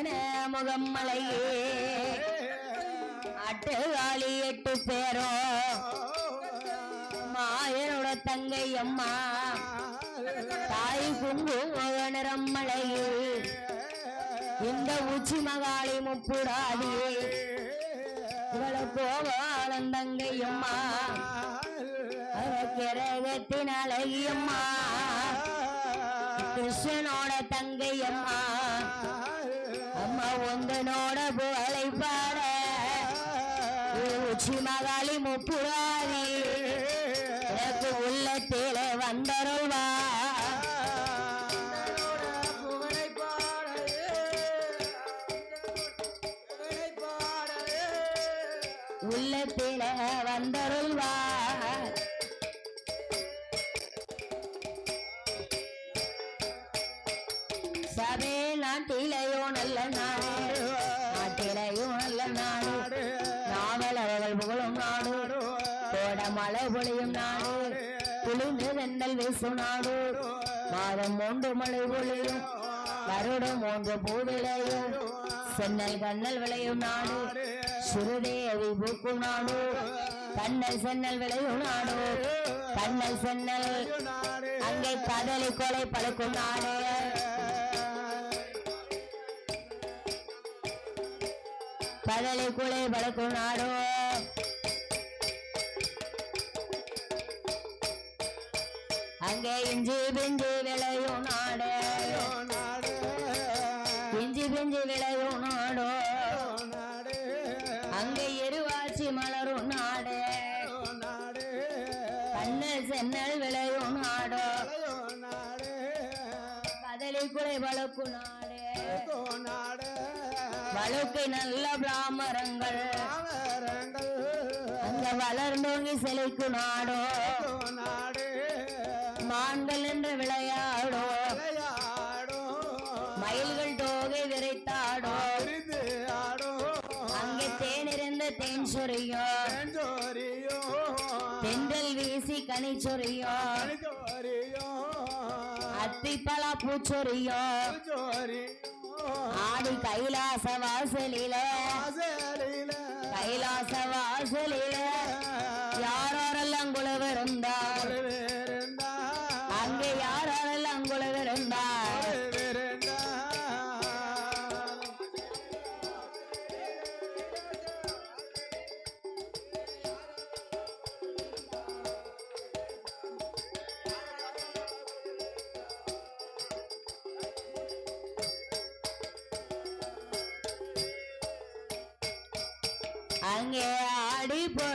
அழகன முகம் மலையே. அட்டுகாளி எட்டு பேரோ. மாயனோட தங்கை அம்மா. தாய் குங்கு நிறம் மலையே. இந்த உச்சி மகாளி முப்புடாதி. இவளை போவாளன் தங்கை அம்மா. கிரகத்தின் அழகியம்மா கிருஷ்ணனோட ஒந்தனோட புகழை பாட உச்சி மகாளி முப்புராதி. நாட்டிலையோ நல்ல நாடு நாவலர்கள் புகழும் நாடு. கோட மழை பொழியும் நாடு. குளிர்ந்து வெண்ணல் வீசும் நாடு. மாதம் மூன்று மழை பொழியும். வருடம் மூன்று பூவிளையும். சென்னல் கண்ணல் விளையும் நாடு. சிறுதேவி பூக்கும் நாடு. கண்ணல் சென்னல் விளையும் நாடு. கண்ணல் சென்னல் அங்கே கதலி கொலை பழுக்கும் நாடு. கதலி கொலை பழுக்கும் அங்கே இஞ்சி பிஞ்சி விளையும் நாடு. இஞ்சி பிஞ்சி விளையும் நாடு. அங்கே எருவாச்சி மலரும் நாடு. கண்ணல் சென்னல் விளையும் நாடு. நாடு கதலி குலை வளர்க்கும் நாடு வழுக்கை நல்ல பிராமரங்கள். அங்க வளர்ந்தோங்கி செழிக்கும் நாடோ. நாடு. மான்கள் என்று விளையாடோ. விளையாடும் மயில்கள் டோகை விரைத்தாடோ. அங்கே தேனிருந்த தேன் சொரியோ தென்றல் வீசி கனி சொரியோ அத்திப்பழா பூச்சொரியோ ஆடி கைலாச வாசலில அங்கே ஆடி போ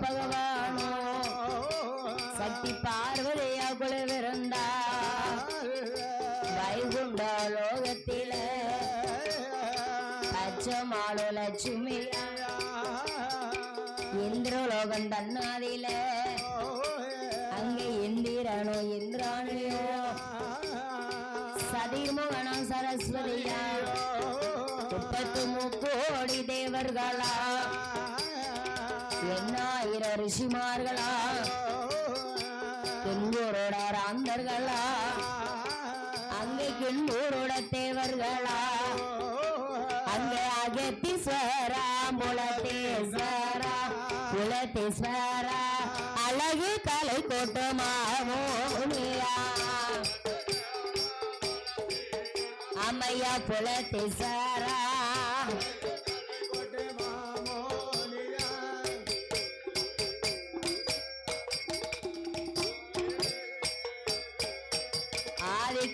Thank you. எண்ணாயிரம் ரிஷிமார்களா? கிண்டூரோட ராந்தர்களா? அங்கே கிண்டூரோட தேவர்களா? அங்கே அகத்தீஸ்வரா புலத்தேஸ்வரா குலத்தீஸ்வரா அழகு கலை கோட்டமாவோனியா அம்மையா குலத்தீஸ்வரா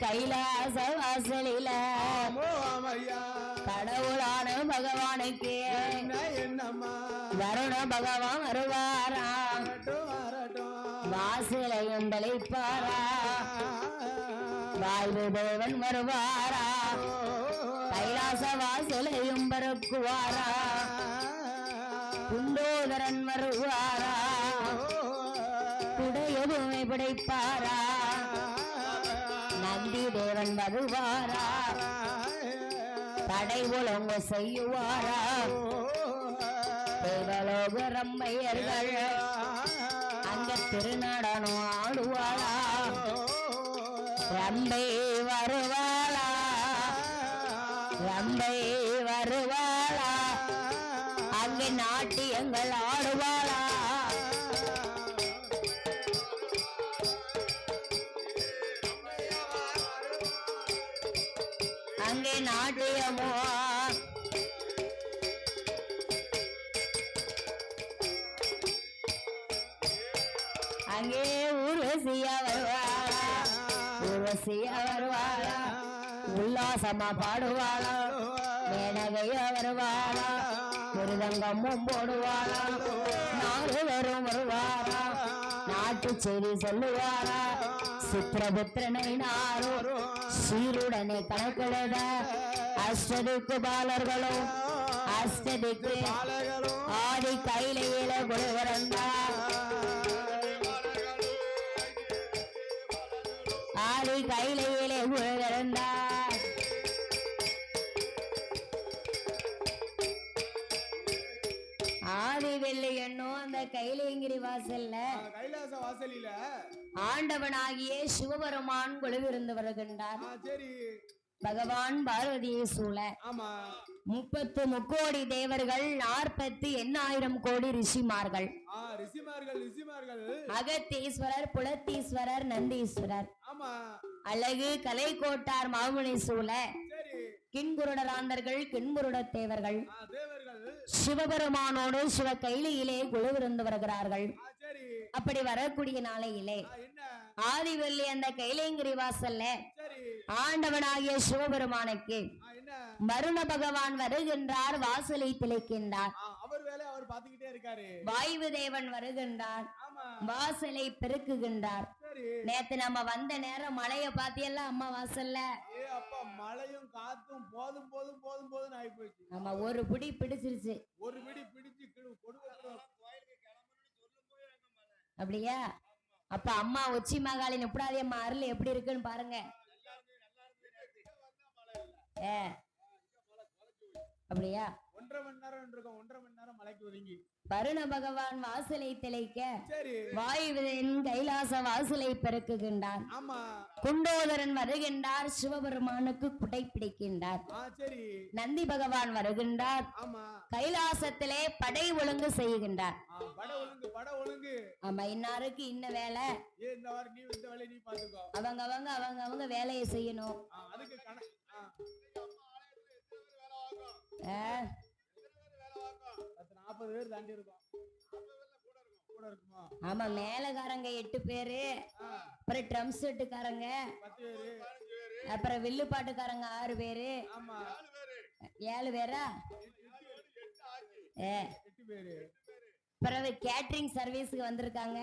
கைலாச வாசலில கடவுளான பகவானுக்கு வருண பகவான் வருவாரா? வாசலையும் தெளிப்பாரா? வாழ்வு தேவன் வருவாரா? கைலாச வாசலை புகழையும் பறக்குவாரா குண்டோதரன் வருவாரா? குடையதுமை பிடிப்பாரா? தேவன் தடை ஒழுங்கு செய்யுவாரா தேவலோக அங்க திருநடனம் ஆடுவாரா? ரம்பை அங்கே நாட்டியமோ அங்கே ஊர்வசியா வருவாளா ஊர்வசியா வருவாளா உல்லாசமா பாடுவாளா? மேடகையா வருவாளா மிருதங்கமும் போடுவாளா? நாலு வரும் வருவாரா நாட்டு செய்தி சொல்லுவாரா சித்திரபுத்திரனை நாரோ சீருடனே கணக்கிட அஷ்டதிக்கு பாலர்களும் அஷ்டதிக்கு ஆதி கைலையில கொடுவரந்தார் ஆதி கைலையிலே கொடுவரந்தார் கைலேங்கிரி வாசல்ல கைலாச வாசலில. ஆண்டவனாகிய சிவபெருமான் கொழுவிருந்து வருகின்றார். சரி. பகவான் பார்வதியை சூழ ஆமா. முப்பத்து முக்கோடி தேவர்கள் நாற்பத்தி எண்ணாயிரம் கோடி ரிஷிமார்கள். அகத்தீஸ்வரர் புலத்தீஸ்வரர் நந்தீஸ்வரர். அழகு கலைக்கோட்டார் மாமுனி சூழ கிண்குருடராந்தர்கள் கிண்குருட தேவர்கள். சிவபெருமானோடு சிவ கைலியிலே குழுவிருந்து வருகிறார்கள். அப்படி வரக்கூடிய நாளையிலே ஆ என்ன? ஆதிவல்லி அந்த கைலேங்கிரி வாசல்ல ஆண்டவனாகிய சிவபெருமானுக்கு மருண பகவான் வருகின்றார் வாசலை திளைக்கின்றார். வாயு தேவன் வருகின்றார். வாசலை பெருக்குகின்றார். நேத்து நம்ம வந்த நேரம் மழைய பாத்தியல்ல அம்மா வாசல்ல? ஏ அப்பா மழையும் காத்தும் போதும் போதும் போதும் போதும் ஆகி போச்சு நம்ம ஒரு புடி பிடிச்சிருச்சு. ஒரு பிடி பிடிச்சு அப்படியா? அப்ப அம்மா உச்சி மகாளி நிப்படாதி அம்மா அருள் எப்படி இருக்குன்னு பாருங்க. ஏ. அப்படியா? ஒன்றரை மணி நேரம் இருக்கும் ஒன்றரை மணி நேரம் மலைக்கு ஒதுங்கி. வருண பகவான் வாசலை திளைக்க சரி. வாயுவின் கைலாச வாசலை பெருக்குகின்றார். ஆமா. குண்டோதரன் வருகின்றார் சிவபெருமானுக்கு குடை பிடிக்கின்றார். சரி. நந்தி பகவான் வருகின்றார். ஆமா. கைலாசத்திலே படை ஒழுங்கு செய்கின்றார். பட ஒழுங்கு பட ஒழுங்கு. ஆமா இன்னாருக்கு இன்ன வேலை? இந்த வாரம் நீ இந்த வேலையை நீ பாத்துக்கோ அவங்க அவங்க அவங்க அவங்க வேலையை செய்யணும். அதுக்கு கண ஆ. நாற்பது பேர் தாண்டி இருக்கும். ஆமா மேலகாரங்க எட்டு பேரு அப்புறம் ட்ரம் செட்டுக்காரங்க அப்புறம் வில்லுப்பாட்டுக்காரங்க ஆறு பேரு. ஏழு பேரா? பிறகு கேட்டரிங் சர்வீஸுக்கு வந்திருக்காங்க.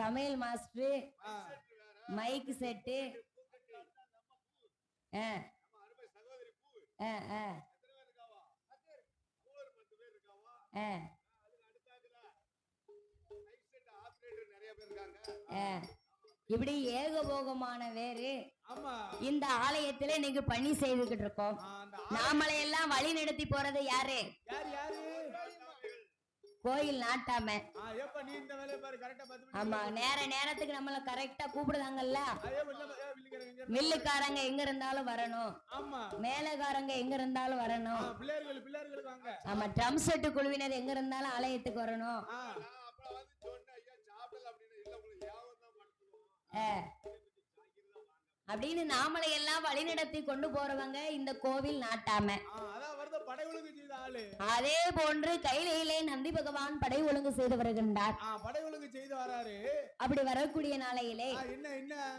சமையல் மாஸ்டர் மைக் செட்டு ஆ. ஆ ஆ ஆ ஆ. இப்படி ஏகபோகமான வேறு இந்த ஆலயத்துல இன்னைக்கு பணி செய்துகிட்டு இருக்கோம். நாமளை எல்லாம் வழி நடத்தி போறது யாரு? கோயில் நாட்டாம. ஆமா நேர நேரத்துக்கு நம்மள கரெக்டா கூப்பிடுதாங்கல்ல? மில்லுக்காரங்க எங்க இருந்தாலும் வரணும். ஆமா. மேலக்காரங்க எங்க இருந்தாலும் வரணும். பிள்ளைகள் பிள்ளைகள் வாங்க. ஆமா ட்ரம் செட்டு குழுவினர் எங்க இருந்தாலும் ஆலயத்துக்கு வரணும். அப்படின்னு நாமளை எல்லாம் வழிநடத்தி கொண்டு போறவங்க இந்த கோவில் நாட்டாம. அதே போன்று கைலையிலே நந்தி பகவான் படை ஒழுங்கு செய்து வருகின்றார். படை ஒழுங்கு செய்து வராரு. அப்படி வரக்கூடிய நாளையிலே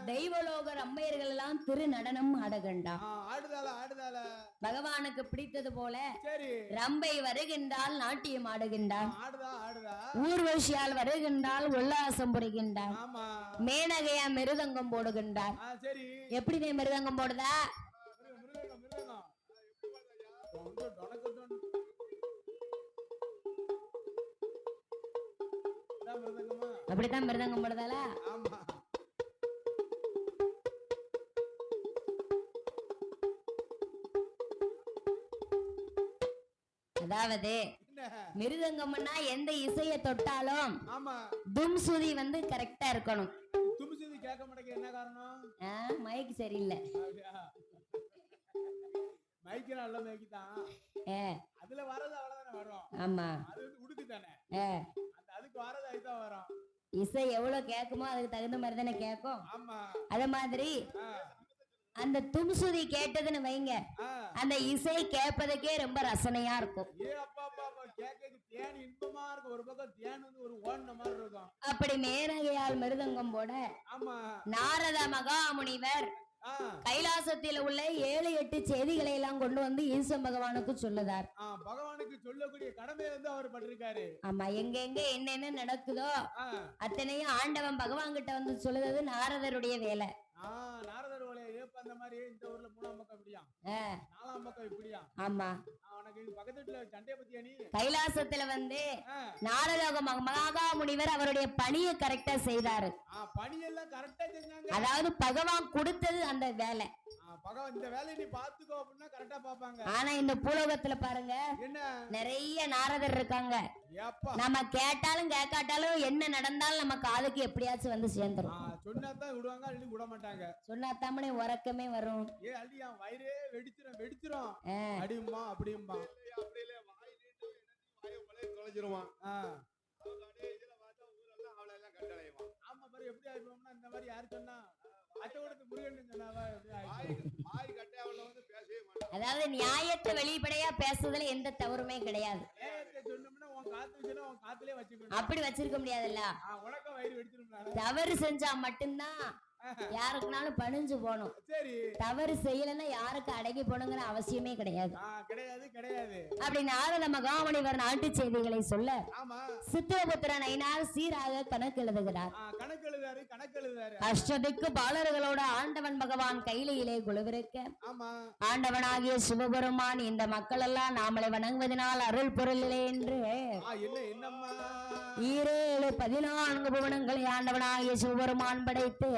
தெய்வலோக அம்மையர்கள் எல்லாம் திரு நடனம் ஆடகண்டா பகவானுக்கு பிடித்தது போல ரம்பை வருகின்றால் நாட்டியம் ஆடுகின்றான் ஊர்வசியால் வருகின்றால் உல்லாசம் புரிகின்றான் மேனகையா மிருதங்கம் போடுகின்றான் எப்படி நீ மிருதங்கம் போடுதா? மிருதங்கம்? அப்படித்தான் மிருதங்கம் போடுதாளா? ஆமா. அதாவது மிருதங்கம்னா எந்த இசையை தொட்டாலும் ஆமா. தும் சுதி வந்து கரெக்டா இருக்கணும். துமிசுதி கேட்க மாட்டேங்க என்ன காரணம்? மைக் சரியில்லை? மைக்கு நல்ல மைக்கு தான். அதுல வர்றது அவ்வளவுதானே வரும். ஆமா. அது வந்து உடுக்கு தானே ஏ அந்த அதுக்கு வர்றது அதுதான் வரும் இசை எவ்வளவு கேட்குமோ அதுக்கு தகுந்த மாதிரி தானே கேட்கும். அதே மாதிரி அந்த தும்சுதி கேட்டதுன்னு வைங்க. அந்த இசை கேட்பதுக்கே ரொம்ப ரசனையா இருக்கும். அப்படி மேனகையால் மிருதங்கம் போட நாரத மகாமுனிவர் ஆ கைலாசத்தில் உள்ள ஏழு எட்டு செய்திகளை எல்லாம் கொண்டு வந்து ஈசன் பகவானுக்கு சொல்லுதார். பகவானுக்கு சொல்லக்கூடிய கடமை வந்து அவர் பட்டிருக்காரு. ஆமா எங்க எங்க என்னென்ன நடக்குதோ அத்தனையும் ஆண்டவன் பகவான் கிட்ட வந்து சொல்லுறது நாரதருடைய வேலை. நாரதர் அந்த மாதிரி இந்த ஊர்ல மூணாம் பக்கம் இப்படியா? நாலாம் பக்கம் இப்படியா? ஆமா. உனக்கு பக்கத்து வீட்டுல சண்டைய பத்தியா நீ? கைலாசத்துல வந்து ஆ, நாரத மகாமுனிவர் அவருடைய பணியை கரெக்டா செய்தாரு. பணியெல்லாம் கரெக்டா செஞ்சாங்க. அதாவது பகவான் கொடுத்தது அந்த வேலை. ஆ, பகவான் இந்த வேலையை நீ பாத்துக்கோ அப்படின்னா கரெக்டா பாப்பாங்க ஆனா இந்த பூலோகத்துல பாருங்க என்ன? நிறைய நாரதர் இருக்காங்க. நம்ம கேட்டாலும் கேட்காட்டாலும் என்ன நடந்தாலும் நம்ம காதுக்கு எப்படியாச்சும் வந்து சேர்ந்துரும். சொன்னா தான் விடுவாங்க அள்ளி விட மாட்டாங்க சொன்னா தாமனே உறக்கமே வரும். ஏ அள்ளி என் வயிறே வெடிச்சிரும் வெடிச்சிரும். அடியுமா அப்படியும்பா தொலைஞ்சிருவான். ஆ. இதுல பார்த்தா ஊரெல்லாம் அவளை எல்லாம் கட்டளையுவான் ஆமா பாரு எப்படி ஆயிடுவோம்னா இந்த மாதிரி யாரு சொன்னா? அதாவது நியாயத்தை வெளிப்படையா பேசுறதுல எந்த தவறுமே கிடையாது. அப்படி வச்சிருக்க முடியாதுல்ல? தவறு செஞ்சா மட்டும்தான் யாருக்குனாலும் பணிஞ்சு போகணும். சரி. தவறு செய்யலைன்னா யாருக்கு அடங்கி போகணுங்கிற அவசியமே கிடையாது. கிடையாது கிடையாது. அப்படி நாரத மகாமுனிவர் நாட்டு செய்திகளை சொல்ல சித்திரபுத்திரன் ஐநார் சீராக கணக்கு எழுதுகிறார். கணக்கு எழுதாரு கணக்கு எழுதாரு அஷ்டதிக்கு பாலர்களோட ஆண்டவன் பகவான் கையிலே குழுவிருக்க. ஆண்டவனாகிய சிவபெருமான் இந்த மக்கள் எல்லாம் நாமளை வணங்குவதனால் அருள் பொருளிலே என்று. ஈரேழு பதினான்கு புவனங்களை ஆண்டவனாகிய சிவபெருமான் படைத்து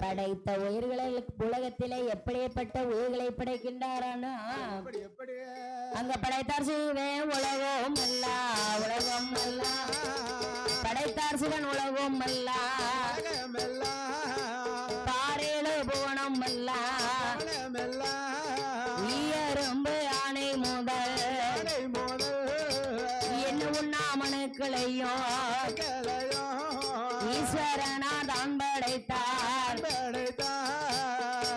படைத்த உயிர்களை உலகத்திலே எப்படிப்பட்ட உயிர்களை படைக்கின்றாரானா? அங்க படைத்தார் சிவன் உலகம் அல்ல உலகம் அல்ல. படைத்தார் சிவன் உலகம் அல்ல. படைத்தார்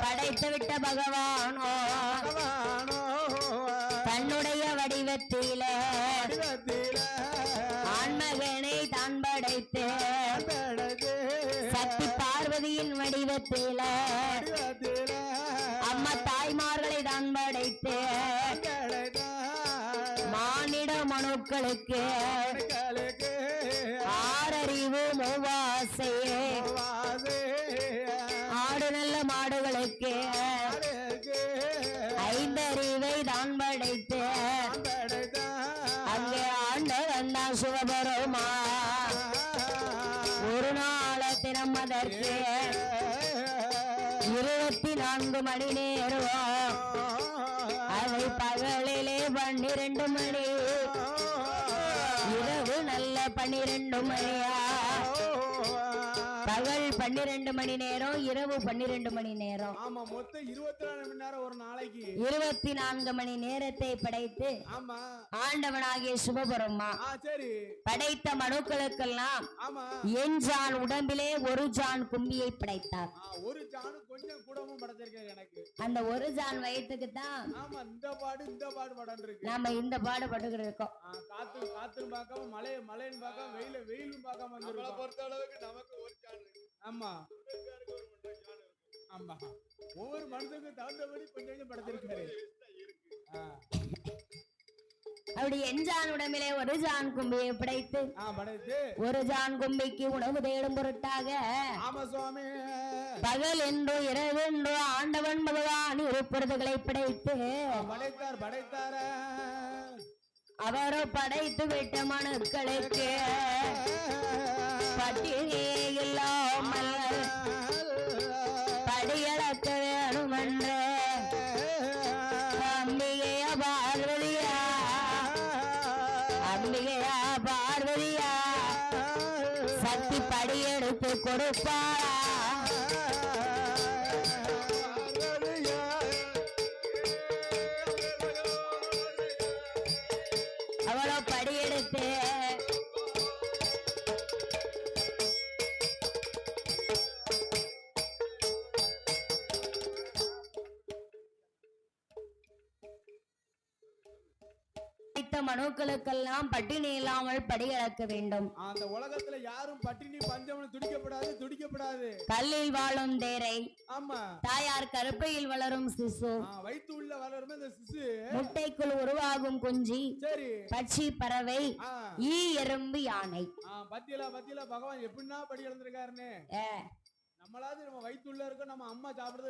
படைத்து விட்ட பகவானோ தன்னுடைய வடிவத்திலே ஆன்மகனை தான் படைத்து சக்தி பார்வதியின் வடிவத்திலே அம்மா தாய்மார்களை தான் படைத்து மானிட மனுக்களுக்கு பன்னிரண்டு மணி நேரம் இரவு பன்னிரண்டு மணி நேரம். ஆமா மொத்தம் இருபத்தி நாலு மணி நேரம் ஒரு நாளைக்கு. இருபத்தி நான்கு மணி நேரத்தை படைத்து ஆமா. ஆண்டவனாகிய சிவபெருமா ஆ சரி. படைத்த மனுக்களுக்கெல்லாம் ஆமா. என் ஜான் உடம்பிலே ஒரு ஜான் கும்பியை படைத்தார். ஆ, ஒரு ஜானு கொஞ்சம் கூடவும் படைச்சிருக்கேன் எனக்கு. அந்த ஒரு ஜான் வயிற்றுக்கு தான் ஆமா இந்த பாடு இந்த பாடு படம் இருக்கு நாம இந்த பாடுபட்டுக்கிட்டு இருக்கோம் ஆ, காத்து காத்தும் பார்க்காம மழை மழைன்னு பார்க்காம வெயில வெயிலும் பார்க்காம பொறுத்த அளவுக்கு நமக்கு ஒரு இருக்கு. ஆமா. ஆமா. ஒவ்வொரு மனுஷனுக்கும் தகுந்தபடி கொஞ்சம் படைச்சிருக்காரு அப்படி என் ஜான் உடம்பிலே ஒரு ஜான் கும்பியை படைத்து ஒரு ஜான் கும்பிக்கு உணவு தேடும் பொருட்டாக பகல் என்றோ இரவென்றோ ஆண்டவன் பகவான் இருப்பொருதுகளை படைத்து படைத்தார் படைத்தார. அவரோ படைத்து விட்ட மனுக்களுக்கு பட்டினி por corepa. வைத்த மனுக்களுக்கெல்லாம் பட்டினி இல்லாமல் படியளக்க வேண்டும். அந்த உலகத்துல யாரும் பட்டினி பஞ்சம்னு துடிக்கப்படாது துடிக்கப்படாது. கல்லில் வாழும் தேரை ஆமா. தாயார் கருப்பையில் வளரும் சிசு. வயித்து உள்ள வளருமே இந்த சிசு. முட்டைக்குள் உருவாகும் குஞ்சி சரி. பட்சி பறவை ஈ எறும்பு யானை. பத்தியில பத்தியில பகவான் எப்படின்னா படி இழந்திருக்காருன்னு. நம்மளாவது நம்ம வயிற்றுள்ள இருக்க நம்ம அம்மா சாப்பிடுறது